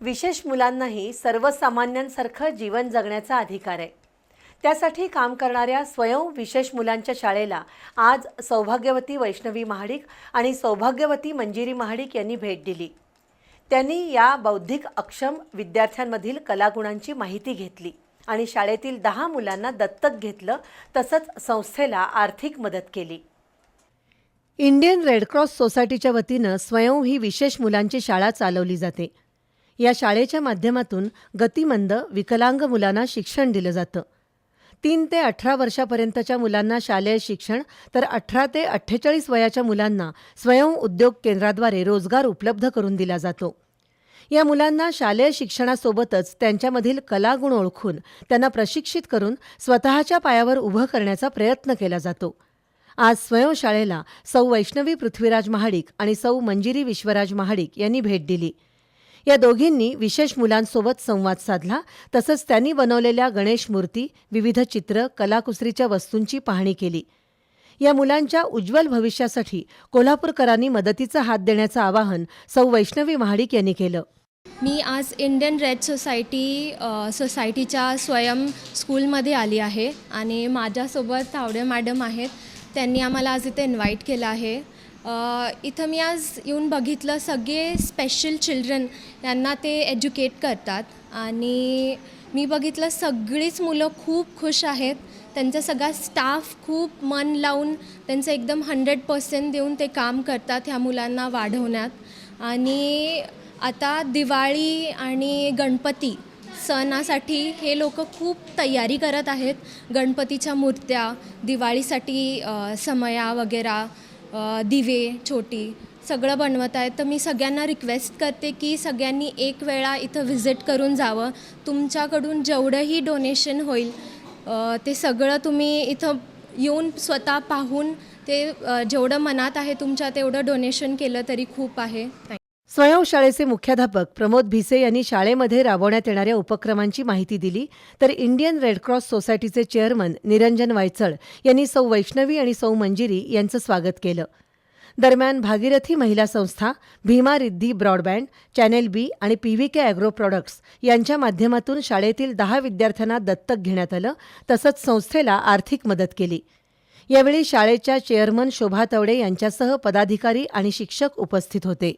विशेष मुलांनाही सर्वसामान्यांसारखं जीवन जगण्याचा अधिकार आहे. त्यासाठी काम करणाऱ्या स्वयं विशेष मुलांच्या शाळेला आज सौभाग्यवती वैष्णवी महाडिक आणि सौभाग्यवती मंजिरी महाडिक यांनी भेट दिली. त्यांनी या बौद्धिक अक्षम विद्यार्थ्यांमधील कलागुणांची माहिती घेतली आणि शाळेतील दहा मुलांना दत्तक घेतलं तसंच संस्थेला आर्थिक मदत केली. इंडियन रेडक्रॉस सोसायटीच्या वतीनं स्वयं ही विशेष मुलांची शाळा चालवली जाते. या शाळेच्या माध्यमातून गतिमंद विकलांग मुलांना शिक्षण दिलं जातं. तीन ते अठरा वर्षापर्यंतच्या मुलांना शालेय शिक्षण तर अठरा ते अठ्ठेचाळीस वयाच्या मुलांना स्वयं उद्योग केंद्राद्वारे रोजगार उपलब्ध करून दिला जातो. या मुलांना शालेय शिक्षणासोबतच त्यांच्यामधील कलागुण ओळखून त्यांना प्रशिक्षित करून स्वतःच्या पायावर उभं करण्याचा प्रयत्न केला जातो. आज स्वयं शाळेला सौ वैष्णवी पृथ्वीराज महाडिक आणि सौ मंजिरी विश्वराज महाडिक यांनी भेट दिली. या दोघींनी विशेष मुलांसोबत संवाद साधला. तसंच त्यांनी बनवलेल्या गणेश मूर्ती विविध चित्र कलाकुसरीच्या वस्तूंची पाहणी केली. या मुलांच्या उज्ज्वल भविष्यासाठी कोल्हापूरकरांनी मदतीचा हात देण्याचं आवाहन सौ वैष्णवी महाडिक यांनी केलं. मी आज इंडियन रेड सोसायटी सोसायटीच्या स्वयं स्कूलमध्ये आली आहे आणि माझ्यासोबत तावडे मॅडम आहेत. त्यांनी आम्हाला आज इथे इन्व्हाइट केलं आहे. इथं मी आज येऊन बघितलं सगळे स्पेशल चिल्ड्रन यांना ते एज्युकेट करतात. आणि मी बघितलं सगळीच मुलं खूप खुश आहेत. त्यांचा सगळा स्टाफ खूप मन लावून त्यांचं एकदम हंड्रेड पर्सेंट देऊन ते काम करतात ह्या मुलांना वाढवण्यात. आणि आता दिवाळी आणि गणपती सणासाठी हे लोक खूप तयारी करत आहेत. गणपतीच्या मूर्त्या दिवाळीसाठी समया वगैरे दिवे छोटी सगळं बनवत आहे तर मी सगळ्यांना रिक्वेस्ट करते की सगळ्यांनी एक वेळा इथं व्हिजिट करून जावं. तुमच्याकडून जेवढंही डोनेशन होईल ते सगळं तुम्ही इथं येऊन स्वतः पाहून ते जेवढं मनात आहे तुमच्या तेवढं डोनेशन केलं तरी खूप आहे. स्वयंशाळेचे मुख्याध्यापक प्रमोद भिसे यांनी शाळेमध्ये राबवण्यात येणाऱ्या उपक्रमांची माहिती दिली. तर इंडियन रेडक्रॉस सोसायटीचे चेअरमन निरंजन वायचळ यांनी सौ वैष्णवी आणि सौ मंजिरी यांचं स्वागत केलं. दरम्यान भागीरथी महिला संस्था Bhima Riddhi broadband channel B आणि P V K agro products यांच्या माध्यमातून शाळेतील दहा विद्यार्थ्यांना दत्तक घेण्यात आलं तसंच संस्थेला आर्थिक मदत केली. यावेळी शाळेच्या चेअरमन शोभा तवडे यांच्यासह पदाधिकारी आणि शिक्षक उपस्थित होते.